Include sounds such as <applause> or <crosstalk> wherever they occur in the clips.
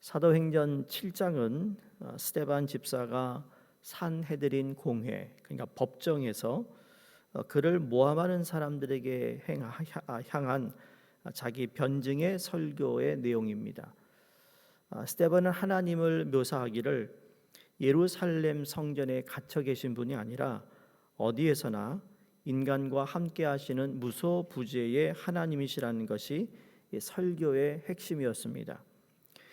사도행전 7장은 어, 스테반 집사가 산헤드린 공회 그러니까 법정에서 어, 그를 모함하는 사람들에게 행- 아, 향한 자기 변증의 설교의 내용입니다. 아, 스테반은 하나님을 묘사하기를 예루살렘 성전에 갇혀 계신 분이 아니라 어디에서나 인간과 함께 하시는 무소부재의 하나님이시라는 것이 이 설교의 핵심이었습니다.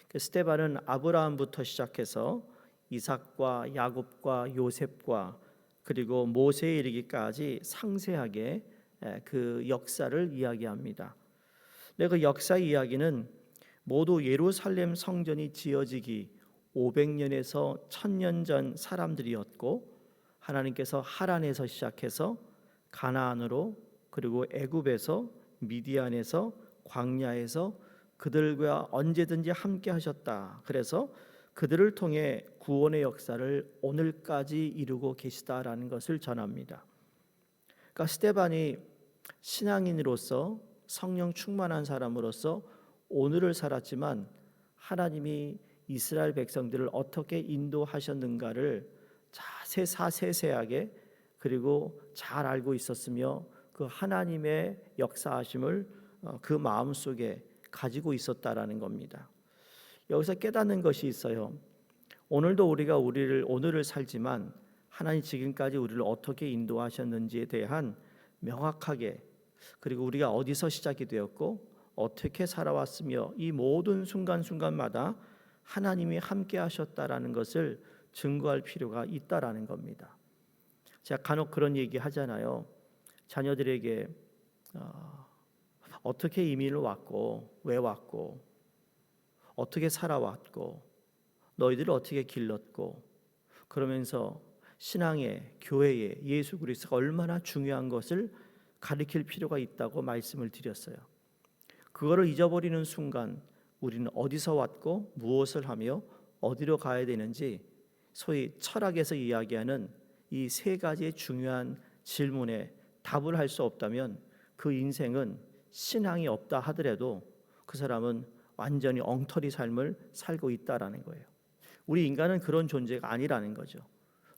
그 스테반은 아브라함부터 시작해서 이삭과 야곱과 요셉과 그리고 모세에 이르기까지 상세하게 에, 그 역사를 이야기합니다. 근데 그 역사 이야기는 모두 예루살렘 성전이 지어지기 500년에서 1000년 전 사람들이었고 하나님께서 하란에서 시작해서 가나안으로 그리고 애굽에서 미디안에서 광야에서 그들과 언제든지 함께 하셨다. 그래서 그들을 통해 구원의 역사를 오늘까지 이루고 계시다라는 것을 전합니다. 그러니까 스테반이 신앙인으로서 성령 충만한 사람으로서 오늘을 살았지만 하나님이 이스라엘 백성들을 어떻게 인도하셨는가를 자세사 세세하게 그리고 잘 알고 있었으며 그 하나님의 역사하심을 어, 그 마음 속에 가지고 있었다라는 겁니다. 여기서 깨닫는 것이 있어요. 오늘도 우리가 우리를 오늘을 살지만 하나님 지금까지 우리를 어떻게 인도하셨는지에 대한 명확하게 그리고 우리가 어디서 시작이 되었고 어떻게 살아왔으며 이 모든 순간순간마다 하나님이 함께 하셨다라는 것을 증거할 필요가 있다라는 겁니다. 제가 간혹 그런 얘기 하잖아요. 자녀들에게 어, 어떻게 이민을 왔고 왜 왔고 어떻게 살아왔고 너희들을 어떻게 길렀고 그러면서 신앙의 교회의 예수 그리스도가 얼마나 중요한 것을 가르칠 필요가 있다고 말씀을 드렸어요. 그거를 잊어버리는 순간 우리는 어디서 왔고 무엇을 하며 어디로 가야 되는지 소위 철학에서 이야기하는 이 세 가지의 중요한 질문에 답을 할 수 없다면 그 인생은 신앙이 없다 하더라도 그 사람은 완전히 엉터리 삶을 살고 있다라는 거예요. 우리 인간은 그런 존재가 아니라는 거죠.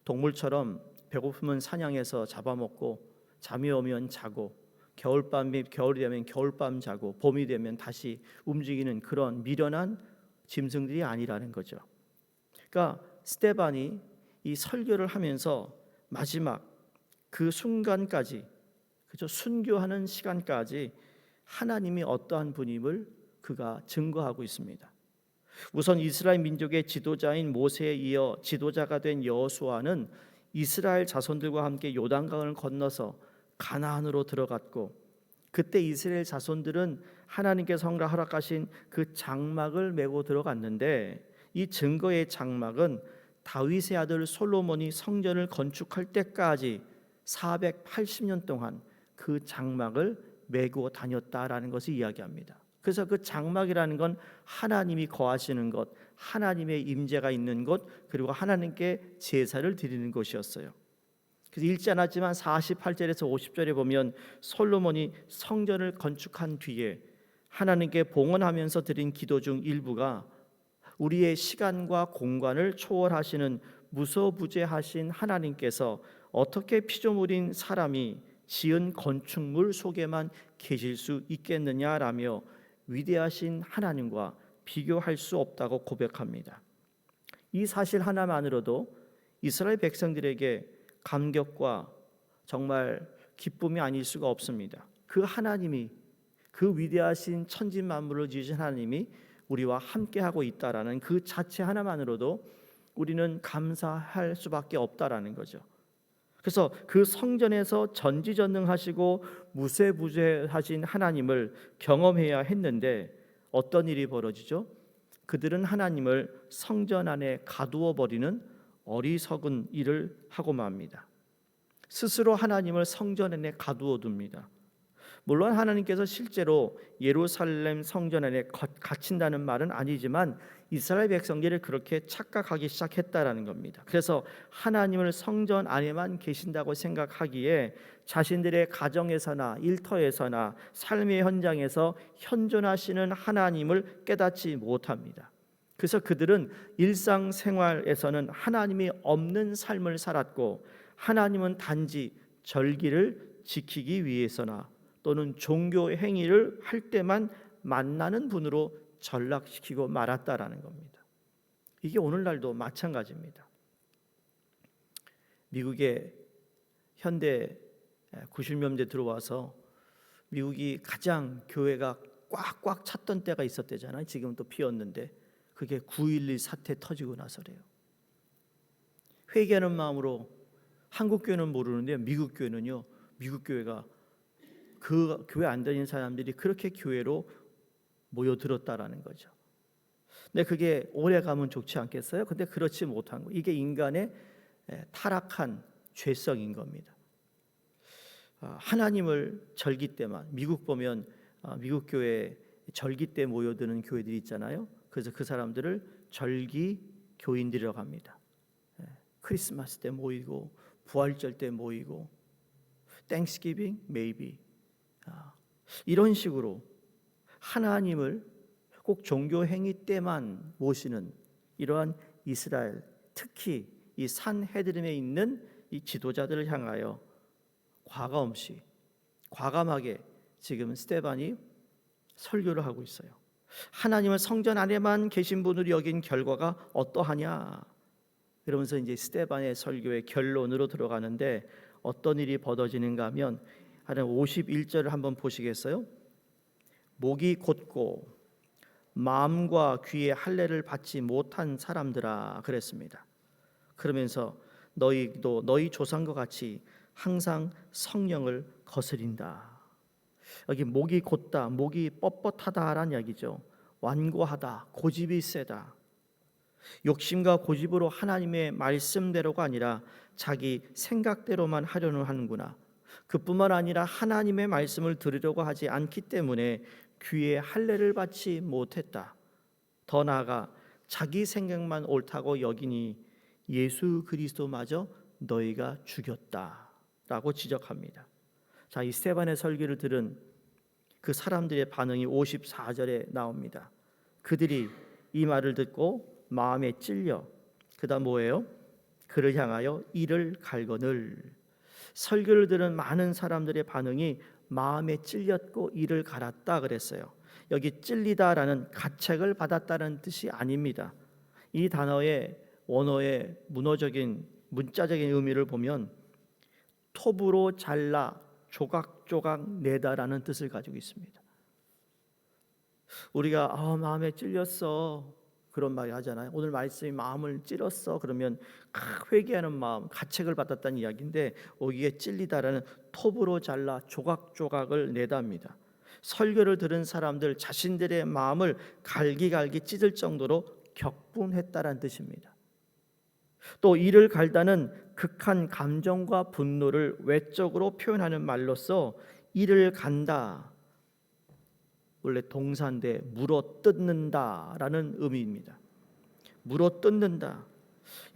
동물처럼 배고프면 사냥해서 잡아먹고 잠이 오면 자고 겨울밤이 겨울이 되면 겨울밤 자고 봄이 되면 다시 움직이는 그런 미련한 짐승들이 아니라는 거죠. 그러니까 스테반이 이 설교를 하면서 마지막 그 순간까지 그죠 순교하는 시간까지 하나님이 어떠한 분임을 그가 증거하고 있습니다. 우선 이스라엘 민족의 지도자인 모세에 이어 지도자가 된 여호수아는 이스라엘 자손들과 함께 요단강을 건너서 가나안으로 들어갔고 그때 이스라엘 자손들은 하나님께서 허락하신 그 장막을 메고 들어갔는데 이 증거의 장막은 다윗의 아들 솔로몬이 성전을 건축할 때까지 480년 동안 그 장막을 메고 다녔다라는 것을 이야기합니다. 그래서 그 장막이라는 건 하나님이 거하시는 것, 하나님의 임재가 있는 곳, 그리고 하나님께 제사를 드리는 곳이었어요. 그래서 읽지 않았지만 48절에서 50절에 보면 솔로몬이 성전을 건축한 뒤에 하나님께 봉헌하면서 드린 기도 중 일부가 우리의 시간과 공간을 초월하시는 무소부재하신 하나님께서 어떻게 피조물인 사람이 지은 건축물 속에만 계실 수 있겠느냐라며 위대하신 하나님과 비교할 수 없다고 고백합니다. 이 사실 하나만으로도 이스라엘 백성들에게 감격과 정말 기쁨이 아닐 수가 없습니다. 그 하나님이 그 위대하신 천지 만물을 지으신 하나님이 우리와 함께 하고 있다라는 그 자체 하나만으로도 우리는 감사할 수밖에 없다라는 거죠. 그래서 그 성전에서 전지전능하시고 무쇠부재하신 하나님을 경험해야 했는데 어떤 일이 벌어지죠? 그들은 하나님을 성전 안에 가두어 버리는 어리석은 일을 하고 맙니다. 스스로 하나님을 성전 안에 가두어 둡니다. 물론 하나님께서 실제로 예루살렘 성전 안에 갇힌다는 말은 아니지만 이스라엘 백성들이 그렇게 착각하기 시작했다라는 겁니다. 그래서 하나님을 성전 안에만 계신다고 생각하기에 자신들의 가정에서나 일터에서나 삶의 현장에서 현존하시는 하나님을 깨닫지 못합니다. 그래서 그들은 일상생활에서는 하나님이 없는 삶을 살았고 하나님은 단지 절기를 지키기 위해서나 또는 종교 행위를 할 때만 만나는 분으로 전락시키고 말았다라는 겁니다. 이게 오늘날도 마찬가지입니다. 미국의 현대 90년대 들어와서 미국이 가장 교회가 꽉꽉 찼던 때가 있었대잖아요. 지금 또 비었는데 그게 9.11 사태 터지고 나서래요. 회개하는 마음으로 한국 교회는 모르는데 미국 교회는요. 미국 교회가 그 교회 안 다니는 사람들이 그렇게 교회로 모여들었다라는 거죠. 근데 그게 오래 가면 좋지 않겠어요? 근데 그렇지 못한 거. 이게 인간의 타락한 죄성인 겁니다. 아, 하나님을 절기 때만 미국 보면 아, 미국 교회 절기 때 모여드는 교회들이 있잖아요. 그래서 그 사람들을 절기 교인들이라고 합니다. 예, 크리스마스 때 모이고 부활절 때 모이고 땡스기빙 메이비 아, 이런 식으로 하나님을 꼭 종교 행위 때만 모시는 이러한 이스라엘 특히 이 산 헤드림에 있는 이 지도자들을 향하여 과감 없이 과감하게 지금 스테반이 설교를 하고 있어요. 하나님을 성전 안에만 계신 분으로 여긴 결과가 어떠하냐? 그러면서 이제 스테반의 설교의 결론으로 들어가는데 어떤 일이 벌어지는가 하면 한 51절을 한번 보시겠어요? 목이 곧고 마음과 귀에 할례를 받지 못한 사람들아 그랬습니다. 그러면서 너희도 너희 조상과 같이 항상 성령을 거스린다. 여기 목이 곧다, 목이 뻣뻣하다라는 이야기죠. 완고하다, 고집이 세다. 욕심과 고집으로 하나님의 말씀대로가 아니라 자기 생각대로만 하려는 하는구나. 그뿐만 아니라 하나님의 말씀을 들으려고 하지 않기 때문에 귀에 할례를 받지 못했다. 더 나아가 자기 생각만 옳다고 여기니 예수 그리스도마저 너희가 죽였다라고 지적합니다. 자, 이 스테반의 설교를 들은 그 사람들의 반응이 54절에 나옵니다. 그들이 이 말을 듣고 마음에 찔려 그다음 뭐예요? 그를 향하여 이를 갈거늘 설교를 들은 많은 사람들의 반응이 마음에 찔렸고 이를 갈았다 그랬어요. 여기 찔리다라는 가책을 받았다는 뜻이 아닙니다. 이 단어의 원어의 문어적인 문자적인 의미를 보면 톱으로 잘라 조각조각 내다라는 뜻을 가지고 있습니다. 우리가 아, 마음에 찔렸어 그런 말이 하잖아요. 오늘 말씀이 마음을 찔렀어 그러면 회개하는 마음, 가책을 받았다는 이야기인데 여기에 찔리다라는 톱으로 잘라 조각조각을 내답니다. 설교를 들은 사람들 자신들의 마음을 갈기갈기 찢을 정도로 격분했다라는 뜻입니다. 또 이를 갈다는 극한 감정과 분노를 외적으로 표현하는 말로서 이를 간다. 원래 동사인데 물어 뜯는다라는 의미입니다. 물어 뜯는다.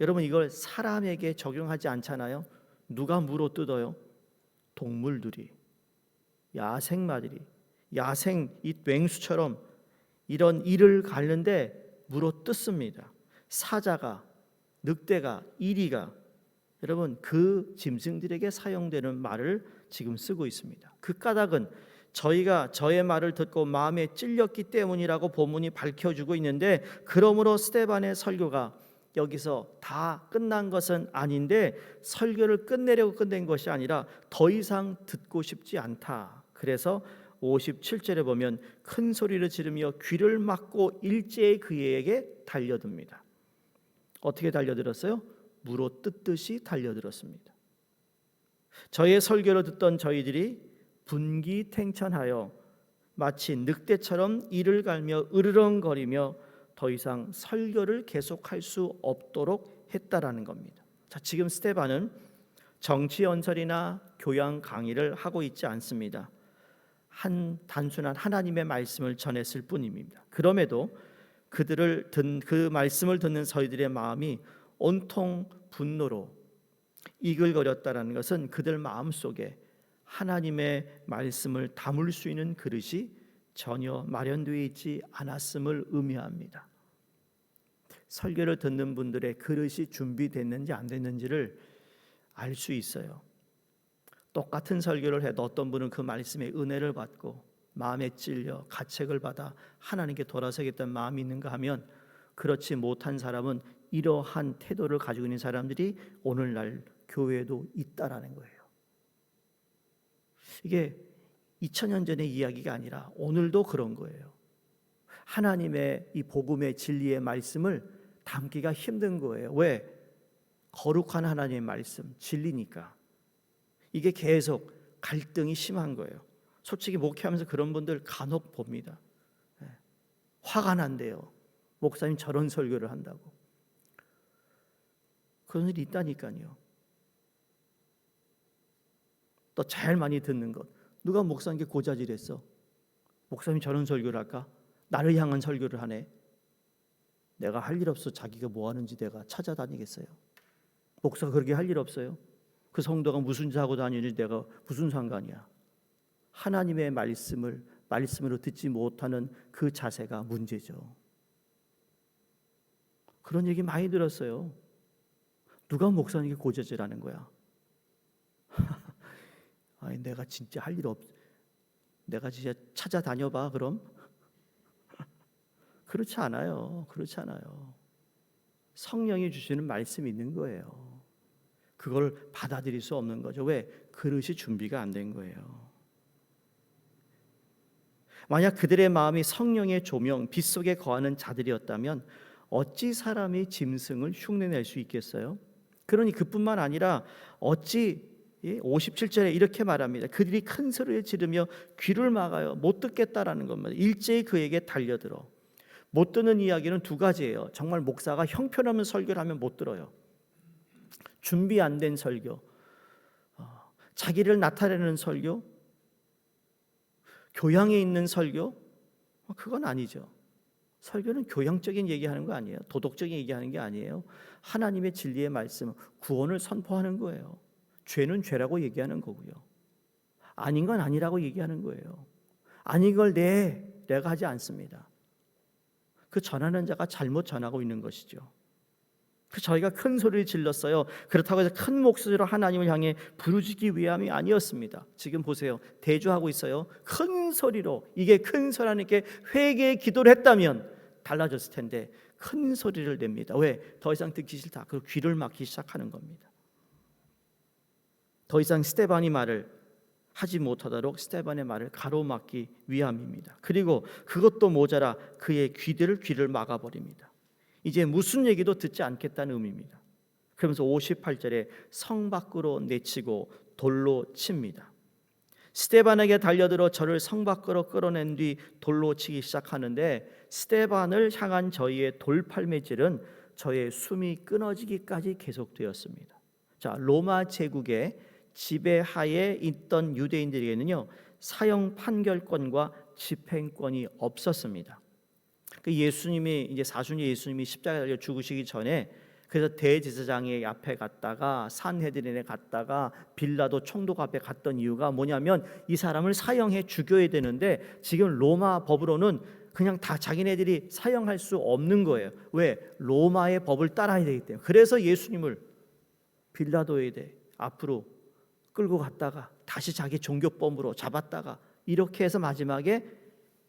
여러분 이걸 사람에게 적용하지 않잖아요. 누가 물어 뜯어요? 동물들이 야생마들이 야생 이 맹수처럼 이런 이를 갈는데 물어 뜯습니다. 사자가 늑대가 이리가 여러분 그 짐승들에게 사용되는 말을 지금 쓰고 있습니다. 그 까닭은 저희가 저의 말을 듣고 마음에 찔렸기 때문이라고 본문이 밝혀주고 있는데 그러므로 스테반의 설교가 여기서 다 끝난 것은 아닌데 설교를 끝내려고 끝낸 것이 아니라 더 이상 듣고 싶지 않다. 그래서 57절에 보면 큰 소리를 지르며 귀를 막고 일제히 그에게 달려듭니다. 어떻게 달려들었어요? 물어 뜯듯이 달려들었습니다. 저의 설교를 듣던 저희들이 분기탱천하여 마치 늑대처럼 이를 갈며 으르렁거리며 더 이상 설교를 계속할 수 없도록 했다라는 겁니다. 자, 지금 스테반은 정치 연설이나 교양 강의를 하고 있지 않습니다. 한 단순한 하나님의 말씀을 전했을 뿐입니다. 그럼에도 그들을 든그 말씀을 듣는 저희들의 마음이 온통 분노로 이글거렸다라는 것은 그들 마음 속에 하나님의 말씀을 담을 수 있는 그릇이 전혀 마련되어 있지 않았음을 의미합니다. 설교를 듣는 분들의 그릇이 준비됐는지 안 됐는지를 알 수 있어요. 똑같은 설교를 해도 어떤 분은 그 말씀에 은혜를 받고 마음에 찔려 가책을 받아 하나님께 돌아서겠다는 마음이 있는가 하면 그렇지 못한 사람은 이러한 태도를 가지고 있는 사람들이 오늘날 교회에도 있다라는 거예요. 이게 2000년 전의 이야기가 아니라 오늘도 그런 거예요. 하나님의 이 복음의 진리의 말씀을 담기가 힘든 거예요. 왜? 거룩한 하나님의 말씀, 진리니까. 이게 계속 갈등이 심한 거예요. 솔직히 목회하면서 그런 분들 간혹 봅니다. 예. 화가 난대요. 목사님 저런 설교를 한다고. 그런 일이 있다니까요. 또 제일 많이 듣는 것. 누가 목사님께 고자질했어? 목사님 저런 설교를 할까? 나를 향한 설교를 하네. 내가 할 일 없어 자기가 뭐 하는지 내가 찾아다니겠어요. 목사가 그렇게 할 일 없어요. 그 성도가 무슨 짓 하고 다니는지 내가 무슨 상관이야. 하나님의 말씀을 말씀으로 듣지 못하는 그 자세가 문제죠. 그런 얘기 많이 들었어요. 누가 목사님께 고저질하는 거야? 아니 내가 진짜 할 일 없. 내가 진짜 찾아다녀봐 그럼. <laughs> 그렇지 않아요. 그렇지 않아요. 성령이 주시는 말씀이 있는 거예요. 그걸 받아들일 수 없는 거죠. 왜? 그릇이 준비가 안 된 거예요. 만약 그들의 마음이 성령의 조명, 빛 속에 거하는 자들이었다면 어찌 사람이 짐승을 흉내낼 수 있겠어요? 그러니 그뿐만 아니라 어찌 57절에 이렇게 말합니다. 그들이 큰 소리를 지르며 귀를 막아요. 못 듣겠다라는 겁니다. 일제히 그에게 달려들어. 못 듣는 이야기는 두 가지예요. 정말 목사가 형편없는 설교를 하면 못 들어요. 준비 안 된 설교, 어, 자기를 나타내는 설교, 교양에 있는 설교, 어, 그건 아니죠. 설교는 교양적인 얘기하는 거 아니에요. 도덕적인 얘기하는 게 아니에요. 하나님의 진리의 말씀, 구원을 선포하는 거예요. 죄는 죄라고 얘기하는 거고요. 아닌 건 아니라고 얘기하는 거예요. 아닌 걸 내, 내가 하지 않습니다. 그 전하는 자가 잘못 전하고 있는 것이죠. 그 저희가 큰 소리를 질렀어요. 그렇다고 해서 큰 목소리로 하나님을 향해 부르짖기 위함이 아니었습니다. 지금 보세요. 대조하고 있어요. 큰 소리로 이게 큰 소리 하나님께 회개의 기도를 했다면 달라졌을 텐데 큰 소리를 냅니다. 왜? 더 이상 듣기 싫다. 그 귀를 막기 시작하는 겁니다. 더 이상 스테반이 말을 하지 못하도록 스테반의 말을 가로막기 위함입니다. 그리고 그것도 모자라 그의 귀들을 귀를 막아버립니다. 이제 무슨 얘기도 듣지 않겠다는 의미입니다. 그러면서 58절에 성 밖으로 내치고 돌로 칩니다. 스테반에게 달려들어 저를 성 밖으로 끌어낸 뒤 돌로 치기 시작하는데 스테반을 향한 저희의 돌팔매질은 저의 숨이 끊어지기까지 계속되었습니다. 자, 로마 제국의 지배하에 있던 유대인들에게는요 사형 판결권과 집행권이 없었습니다. 그 예수님이 이제 사순위 예수님이 십자가에 달려 죽으시기 전에 그래서 대제사장의 앞에 갔다가 산헤드린에 갔다가 빌라도 총독 앞에 갔던 이유가 뭐냐면 이 사람을 사형해 죽여야 되는데 지금 로마 법으로는 그냥 다 자기네들이 사형할 수 없는 거예요. 왜? 로마의 법을 따라야 되기 때문에. 그래서 예수님을 빌라도에 대 앞으로 끌고 갔다가 다시 자기 종교법으로 잡았다가 이렇게 해서 마지막에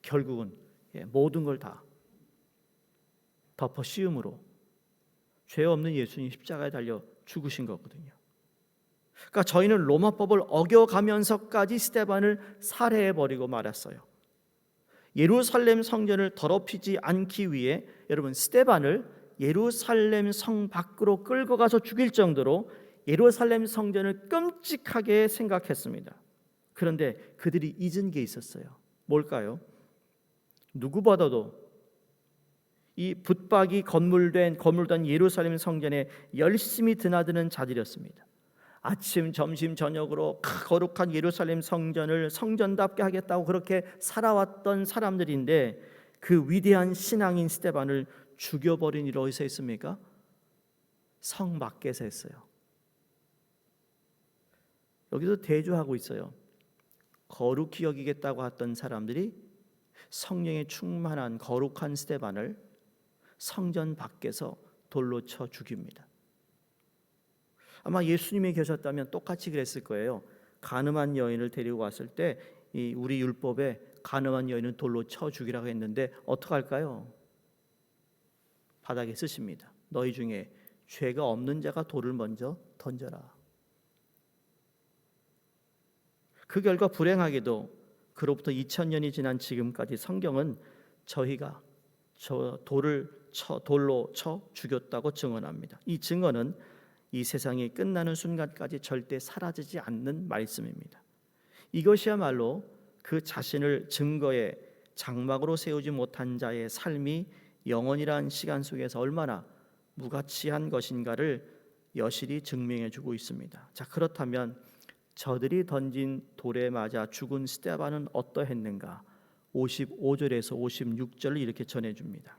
결국은 예, 모든 걸 다 덮어 씌움으로 죄 없는 예수님 십자가에 달려 죽으신 거거든요. 그러니까 저희는 로마법을 어겨가면서까지 스테반을 살해해 버리고 말았어요. 예루살렘 성전을 더럽히지 않기 위해 여러분 스테반을 예루살렘 성 밖으로 끌고 가서 죽일 정도로 예루살렘 성전을 끔찍하게 생각했습니다. 그런데 그들이 잊은 게 있었어요. 뭘까요? 누구보다도 이 붙박이 건물된 건물된 예루살렘 성전에 열심히 드나드는 자들이었습니다. 아침, 점심, 저녁으로 거룩한 예루살렘 성전을 성전답게 하겠다고 그렇게 살아왔던 사람들인데 그 위대한 신앙인 스테반을 죽여버린 일 어디서 했습니까? 성 밖에서 했어요. 여기서 대조하고 있어요. 거룩히 여기겠다고 했던 사람들이 성령에 충만한 거룩한 스테반을 성전 밖에서 돌로 쳐 죽입니다. 아마 예수님이 계셨다면 똑같이 그랬을 거예요. 가늠한 여인을 데리고 왔을 때이 우리 율법에 가늠한 여인은 돌로 쳐 죽이라고 했는데 어떡할까요? 바닥에 쓰십니다. 너희 중에 죄가 없는 자가 돌을 먼저 던져라. 그 결과 불행하게도 그로부터 2000년이 지난 지금까지 성경은 저희가 저 돌을 쳐 돌로 쳐 죽였다고 증언합니다. 이 증언은 이 세상이 끝나는 순간까지 절대 사라지지 않는 말씀입니다. 이것이야말로 그 자신을 증거의 장막으로 세우지 못한 자의 삶이 영원이란 시간 속에서 얼마나 무가치한 것인가를 여실히 증명해 주고 있습니다. 자, 그렇다면 저들이 던진 돌에 맞아 죽은 스테반은 어떠했는가? 55절에서 56절을 이렇게 전해 줍니다.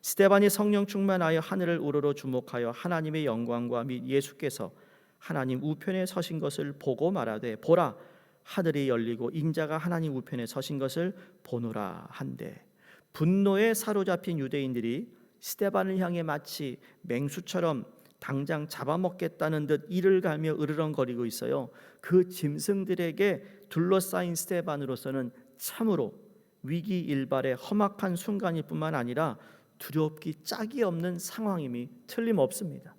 스테반이 성령 충만하여 하늘을 우러러 주목하여 하나님의 영광과 및 예수께서 하나님 우편에 서신 것을 보고 말하되 보라 하늘이 열리고 인자가 하나님 우편에 서신 것을 보노라 한데 분노에 사로잡힌 유대인들이 스테반을 향해 마치 맹수처럼 당장 잡아먹겠다는 듯 이를 갈며 으르렁거리고 있어요. 그 짐승들에게 둘러싸인 스테반으로서는 참으로 위기 일발의 험악한 순간일 뿐만 아니라 두렵기 짝이 없는 상황임이 틀림없습니다.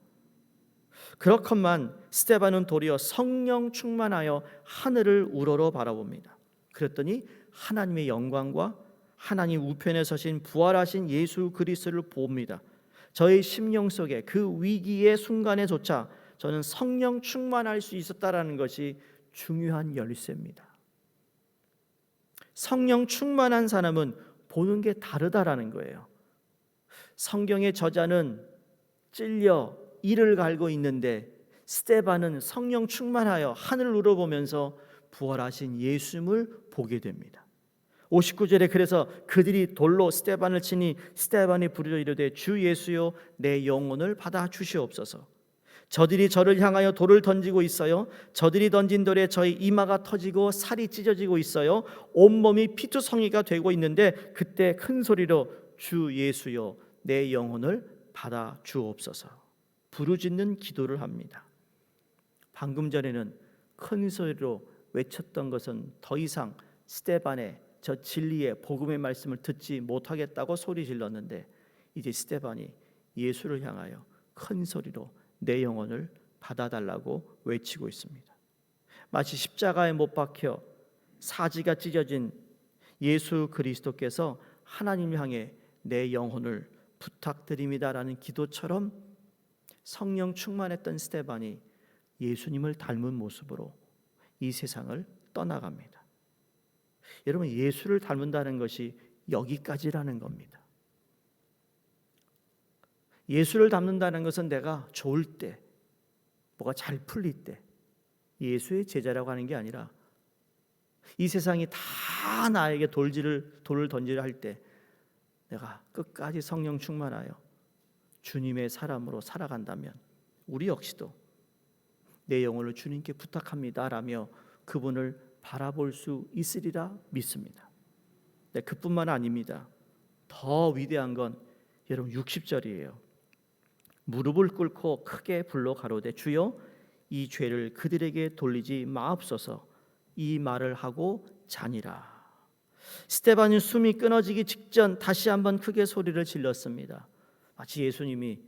그렇건만 스테반은 도리어 성령 충만하여 하늘을 우러러 바라봅니다. 그랬더니 하나님의 영광과 하나님 우편에 서신 부활하신 예수 그리스도를 봅니다. 저의 심령 속에 그 위기의 순간에조차 저는 성령 충만할 수 있었다라는 것이 중요한 열쇠입니다. 성령 충만한 사람은 보는 게 다르다라는 거예요. 성경의 저자는 찔려 이를 갈고 있는데 스테반은 성령 충만하여 하늘을 우러보면서 부활하신 예수님을 보게 됩니다. 59절에 그래서 그들이 돌로 스테반을 치니 스테반이 부르짖어 이르되 주 예수여 내 영혼을 받아 주시옵소서. 저들이 저를 향하여 돌을 던지고 있어요. 저들이 던진 돌에 저희 이마가 터지고 살이 찢어지고 있어요. 온몸이 피투성이가 되고 있는데 그때 큰 소리로 주 예수여 내 영혼을 받아 주옵소서. 부르짖는 기도를 합니다. 방금 전에는 큰 소리로 외쳤던 것은 더 이상 스테반의 저 진리의 복음의 말씀을 듣지 못하겠다고 소리 질렀는데 이제 스테반이 예수를 향하여 큰 소리로 내 영혼을 받아달라고 외치고 있습니다. 마치 십자가에 못 박혀 사지가 찢어진 예수 그리스도께서 하나님 향해 내 영혼을 부탁드립니다라는 기도처럼 성령 충만했던 스테반이 예수님을 닮은 모습으로 이 세상을 떠나갑니다. 여러분 예수를 닮는다는 것이 여기까지라는 겁니다. 예수를 닮는다는 것은 내가 좋을 때, 뭐가 잘 풀릴 때 예수의 제자라고 하는 게 아니라 이 세상이 다 나에게 돌지를 돌을 던지려 할 때 내가 끝까지 성령 충만하여 주님의 사람으로 살아간다면 우리 역시도 내 영혼을 주님께 부탁합니다라며 그분을 바라볼 수 있으리라 믿습니다. 네, 그뿐만 아닙니다. 더 위대한 건 여러분 60절이에요. 무릎을 꿇고 크게 불러 가로되 주여 이 죄를 그들에게 돌리지 마옵소서 이 말을 하고 자니라. 스테반이 숨이 끊어지기 직전 다시 한번 크게 소리를 질렀습니다. 마치 예수님이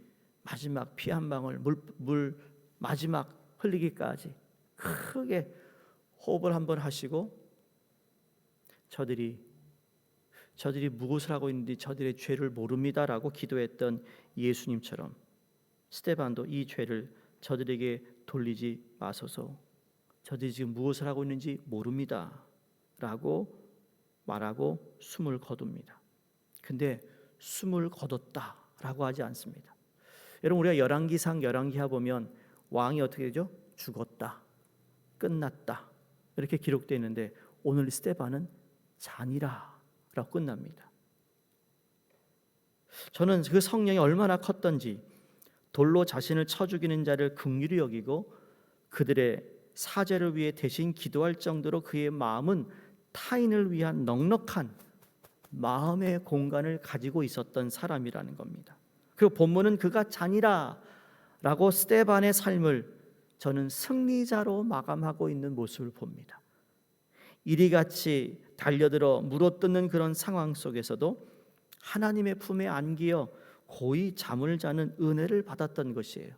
마지막 피 한 방울 물, 물 마지막 흘리기까지 크게 호흡을 한번 하시고 저들이 저들이 무엇을 하고 있는지 저들의 죄를 모릅니다라고 기도했던 예수님처럼 스테반도 이 죄를 저들에게 돌리지 마소서. 저들이 지금 무엇을 하고 있는지 모릅니다라고 말하고 숨을 거둡니다. 근데 숨을 거뒀다라고 하지 않습니다. 여러분 우리가 열왕기상 열왕기하 보면 왕이 어떻게 되죠? 죽었다. 끝났다. 이렇게 기록되어 있는데 오늘 스테반은 잔이라라고 끝납니다. 저는 그 성령이 얼마나 컸던지 돌로 자신을 쳐 죽이는 자를 긍휼히 여기고 그들의 사죄를 위해 대신 기도할 정도로 그의 마음은 타인을 위한 넉넉한 마음의 공간을 가지고 있었던 사람이라는 겁니다. 그리고 본문은 그가 잔이라라고 스테반의 삶을 저는 승리자로 마감하고 있는 모습을 봅니다. 이리 같이 달려들어 물어뜯는 그런 상황 속에서도 하나님의 품에 안기어 고이 잠을 자는 은혜를 받았던 것이에요.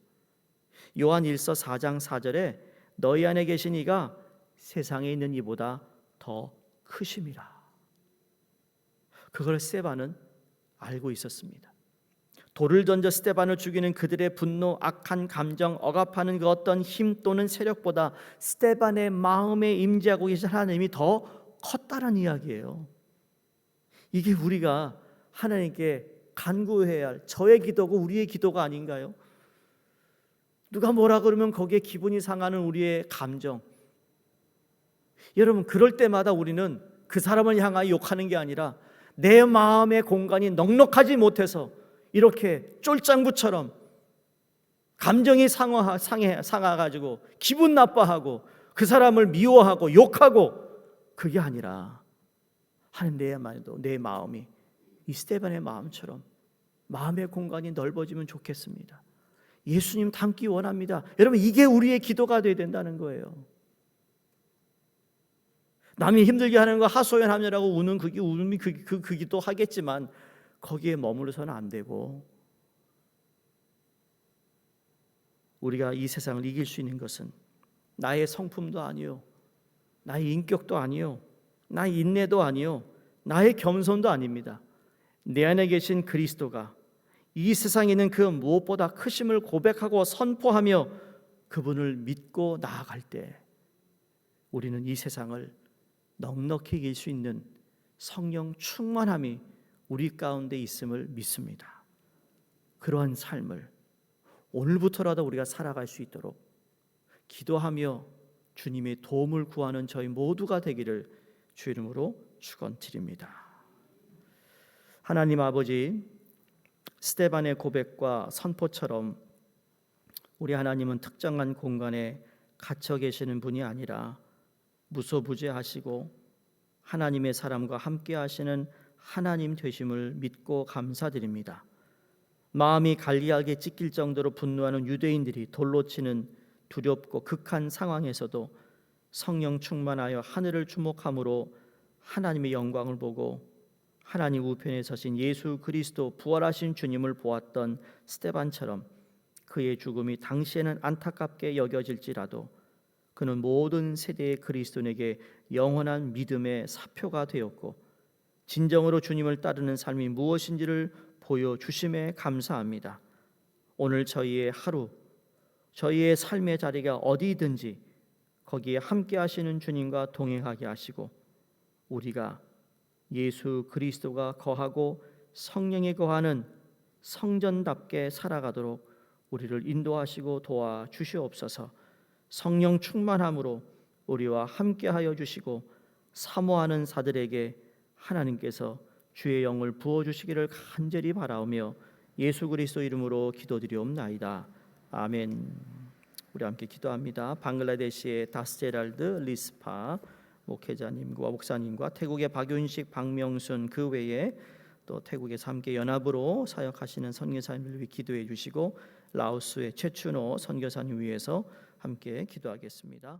요한 1서 4장 4절에 너희 안에 계신 이가 세상에 있는 이보다 더 크심이라. 그걸 스테반은 알고 있었습니다. 돌을 던져 스테반을 죽이는 그들의 분노, 악한 감정, 억압하는 그 어떤 힘 또는 세력보다 스테반의 마음에 임재하고 계신 하나님이 더 컸다는 이야기예요. 이게 우리가 하나님께 간구해야 할 저의 기도고 우리의 기도가 아닌가요? 누가 뭐라 그러면 거기에 기분이 상하는 우리의 감정. 여러분 그럴 때마다 우리는 그 사람을 향하여 욕하는 게 아니라 내 마음의 공간이 넉넉하지 못해서 이렇게 쫄짱구처럼 감정이 상하 상해 상하 가지고 기분 나빠하고 그 사람을 미워하고 욕하고 그게 아니라 하는 내 말도 내 마음이 이 스테반의 마음처럼 마음의 공간이 넓어지면 좋겠습니다. 예수님 닮기 원합니다. 여러분 이게 우리의 기도가 되어야 된다는 거예요. 남이 힘들게 하는 거 하소연하느라고 우는 그게 우음이 그, 그, 그 기도 하겠지만 거기에 머무르서는 안 되고 우리가 이 세상을 이길 수 있는 것은 나의 성품도 아니요 나의 인격도 아니요 나의 인내도 아니요 나의 겸손도 아닙니다. 내 안에 계신 그리스도가 이 세상에 있는 그 무엇보다 크심을 고백하고 선포하며 그분을 믿고 나아갈 때 우리는 이 세상을 넉넉히 이길 수 있는 성령 충만함이 우리 가운데 있음을 믿습니다. 그러한 삶을 오늘부터라도 우리가 살아갈 수 있도록 기도하며 주님의 도움을 구하는 저희 모두가 되기를 주 이름으로 축원드립니다. 하나님 아버지 스테반의 고백과 선포처럼 우리 하나님은 특정한 공간에 갇혀 계시는 분이 아니라 무소부재하시고 하나님의 사람과 함께 하시는 하나님 되심을 믿고 감사드립니다. 마음이 갈리하게 찢길 정도로 분노하는 유대인들이 돌로 치는 두렵고 극한 상황에서도 성령 충만하여 하늘을 주목함으로 하나님의 영광을 보고 하나님 우편에 서신 예수 그리스도 부활하신 주님을 보았던 스테반처럼 그의 죽음이 당시에는 안타깝게 여겨질지라도 그는 모든 세대의 그리스도인에게 영원한 믿음의 사표가 되었고 진정으로 주님을 따르는 삶이 무엇인지를 보여 주심에 감사합니다. 오늘 저희의 하루 저희의 삶의 자리가 어디든지 거기에 함께 하시는 주님과 동행하게 하시고 우리가 예수 그리스도가 거하고 성령이 거하는 성전답게 살아가도록 우리를 인도하시고 도와 주시옵소서. 성령 충만함으로 우리와 함께하여 주시고 사모하는 사들에게 하나님께서 주의 영을 부어 주시기를 간절히 바라오며 예수 그리스도 이름으로 기도드리옵나이다. 아멘. 우리 함께 기도합니다. 방글라데시의 다스제랄드 리스파 목회자님과 목사님과 태국의 박윤식, 박명순 그 외에 또 태국의 함께 연합으로 사역하시는 선교사님을 위해 기도해 주시고 라오스의 최춘호 선교사님 위해서 함께 기도하겠습니다.